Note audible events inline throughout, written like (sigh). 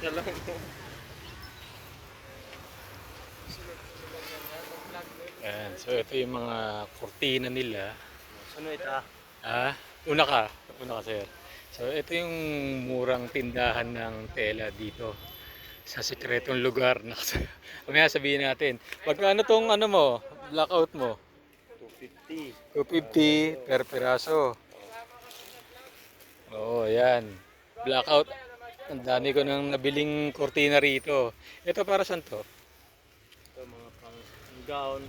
Lang. Ayan, so ito yung mga kurtina nila. Ano ito? Ah, una ka. Una ka, sir. So, ito yung murang tindahan ng tela dito sa sikretong lugar. (laughs) Mamaya sabihin natin. Magkano tong ano mo, blackout mo? 250 250. per piraso. Oo, yan. Blackout. Ang dami ko nang nabiling kurtina rito. Ito para saan to? Ito mga pang gown.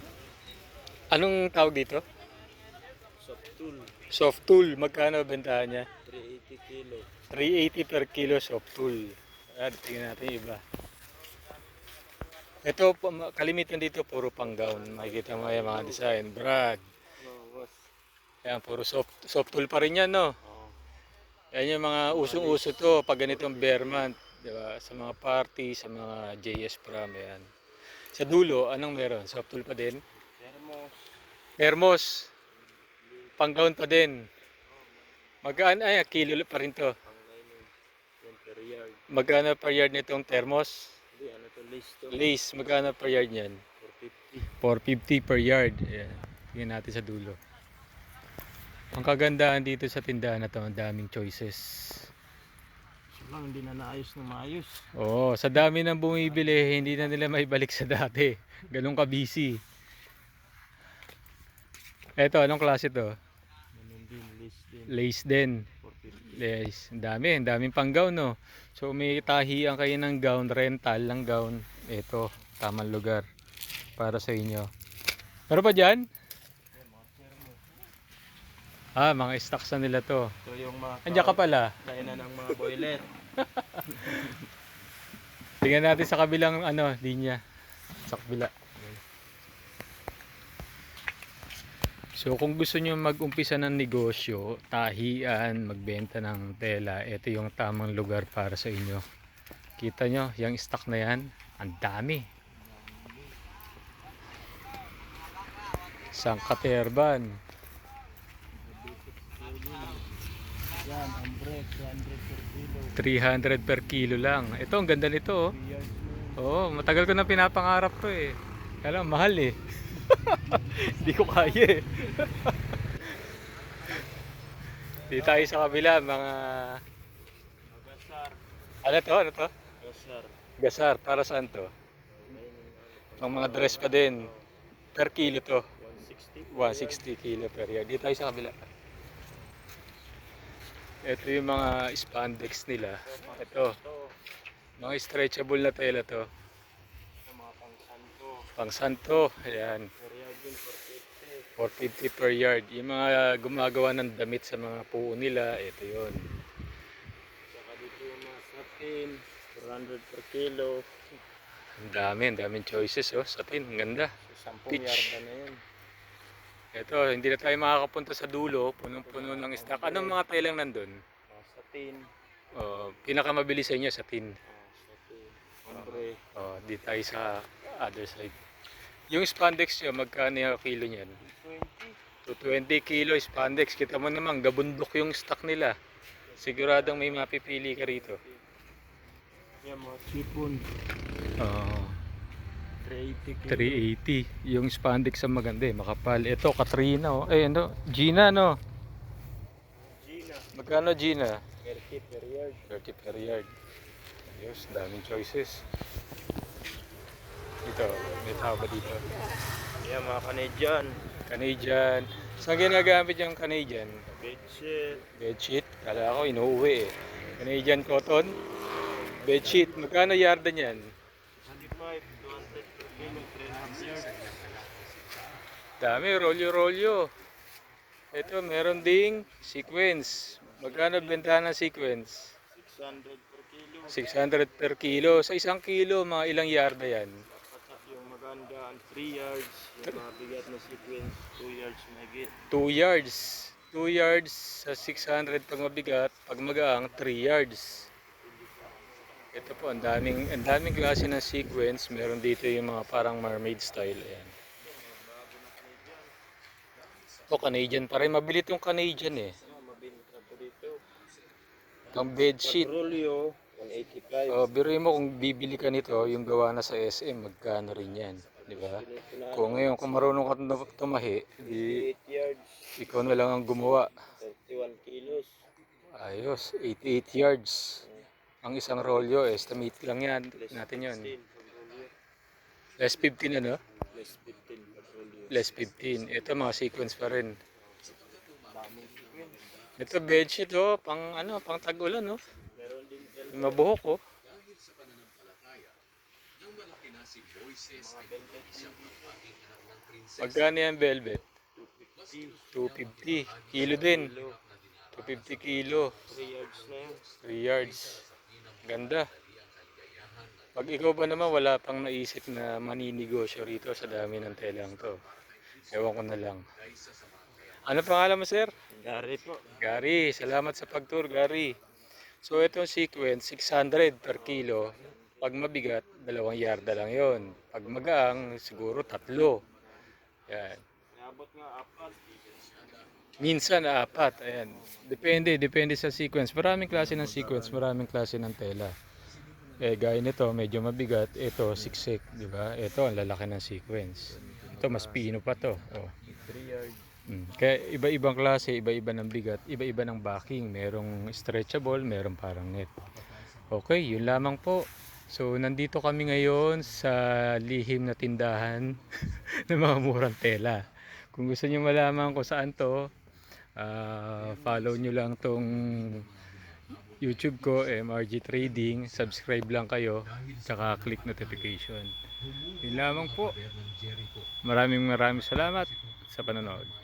Anong tawag dito? Soft tool. Soft tool. Magkano bentahan niya? 380 kilo. 380 per kilo soft tool. Ayan, tingnan natin iba. Ito, kalimitan dito, puro pang gown. Makikita mo yung mga design. Brad. Ayan, puro soft, soft tool pa rin yan, no? Yan yung mga usong-uso to pag ganitong bear month. Di ba? Sa mga party, sa mga JS prom, yan. Sa dulo, anong meron? Soft tool pa din? Thermos. Thermos. Pang gown pa din. Magkaan, ay, kilo pa rin to. Magkano per yard nitong thermos? Hindi, ano to? Lace to. Lace, magkano per yard niyan? 450. 450 per yard. Ayan. Tingnan natin sa dulo. Ang kagandahan dito sa tindahan na to, ang daming choices. So lang, hindi na naayos na maayos. Oo, sa dami ng bumibili, hindi na nila maibalik sa dati. Ganun ka busy. Eto, anong klase to? Ganun din, lace din. Lace din. 450. Lace. Ang dami, ang daming pang gown, no? So, may tahian kayo ng gown, rental ng gown. Ito, tamang lugar para sa inyo. Pero pa dyan? Ah, mga stocks na nila to. Ito yung mga Andiyan ka pala. Kaya na ng mga boiler. (laughs) Tingnan natin sa kabilang ano, linya. Sa kabila. So kung gusto nyo mag-umpisa ng negosyo, tahian, magbenta ng tela, ito yung tamang lugar para sa inyo. Kita nyo, yung stock na yan, ang dami. Sangkaterban, Yan, ambre, 200 per 300 per kilo. kilo lang. Ito, ang ganda nito. Oh. 3 yards mo. Oo, matagal ko na pinapangarap to eh. Kaya lang, mahal eh. (laughs) Hindi ko kaya eh. (laughs) Dito tayo sa kabila, mga... Magasar. Ano to? Ano to? Magasar. Gasar, para saan to? Pang mga dress pa din. Per kilo to. 160. 160 kilo per yard. Dito tayo sa kabila. Ito yung mga spandex nila. Ito, mga stretchable na tela to. mga pang santo. Pang santo, ayan. Per yard yun, 450. 450 per yard. Yung mga gumagawa ng damit sa mga puo nila, ito yon. Saka dito yung mga satin, 400 per kilo. Ang dami, ang daming choices oh. Sa tin, ang ganda. So, 10 Pitch. yarda na yun. Ito, hindi na tayo makakapunta sa dulo. Punong-puno ng stock. Anong mga telang nandun? Mga satin. Oh, pinaka-mabilis sa inyo sa tin. Ah. Ambre. Oh, di tayo sa other side. Yung spandex nyo, magkano yung kilo niyan? 20. 220 kilo spandex. Kita mo naman, gabundok yung stock nila. Siguradong may mapipili ka rito. Yan mga chipon. Oh, 380 kilo. 380. Yung spandex ang maganda eh, makapal. Ito, Katrina oh. Eh, ano? Gina no? Gina. Magkano Gina? 30 per yard. 30 per yard. Ayos, daming choices. Ito, may tao ba dito? Yan mga Canadian. Canadian. Saan ginagamit yung Canadian? Bedsheet. Bedsheet? Kala ko inuuwi eh. Canadian cotton? Bedsheet. Magkano yarda niyan? 25, 200 per kilo, 300 yard. Dami, rolyo-rolyo. Ito, meron ding sequence. Magkano benta ng sequence? 600 per kilo. 600 per kilo. Sa isang kilo, mga ilang yarda yan? Yung maganda, ang 3 yards. Yung mga bigat na sequence, 2 yards mahigit. 2 yards. 2 yards sa 600 pag mabigat, pag magaang 3 yards. Ito po, ang daming, ang daming klase ng sequence. Meron dito yung mga parang mermaid style. Ayan. Ito, Canadian pa rin. Mabili itong Canadian eh. Ang bedsheet. Petrolyo, 185. Oh, biruin mo kung bibili ka nito, yung gawa na sa SM, magkano rin yan. Di ba? Kung ngayon, kung marunong ka tum- tumahi, di 8 yards, ikaw na lang ang gumawa. 31 kilos. Ayos, 88 yards. Ang isang rolyo, estimate lang yan. Natin yun. 15 per rolyo. Less 15 ano? Less 15 per rolyo. Less 15. Ito mga sequence pa rin. Ito bedsheet oh, pang ano, pang tag-ulan oh. Mabuhok oh. Magkano yan velvet? 250 250. Kilo din. kilo. 250 kilo. 3 yards na yun. 3 yards. Ganda. Pag ikaw ba naman wala pang naisip na maninegosyo rito sa dami ng telang to. Ewan ko na lang. Ano pangalan mo sir? Gary po. Gary, salamat sa pag-tour Gary. So itong sequence, 600 per kilo. Pag mabigat, dalawang yarda lang yon. Pag magaang, siguro tatlo. Yan. Nabot nga apat. Minsan apat, ayan. Depende, depende sa sequence. Maraming klase ng sequence, maraming klase ng tela. Eh, gaya nito, medyo mabigat. Ito, siksik, di ba? Ito, ang lalaki ng sequence. Ito, mas pino pa to. Oh. 3 yards. Mm. Kaya iba-ibang klase, iba-iba ng bigat, iba-iba ng backing. Merong stretchable, merong parang net. Okay, yun lamang po. So, nandito kami ngayon sa lihim na tindahan (laughs) ng mga murang tela. Kung gusto niyo malaman kung saan to, ah, follow nyo lang tong YouTube ko, MRG Trading. Subscribe lang kayo, tsaka click notification. Yun lamang po. Maraming maraming salamat sa panonood.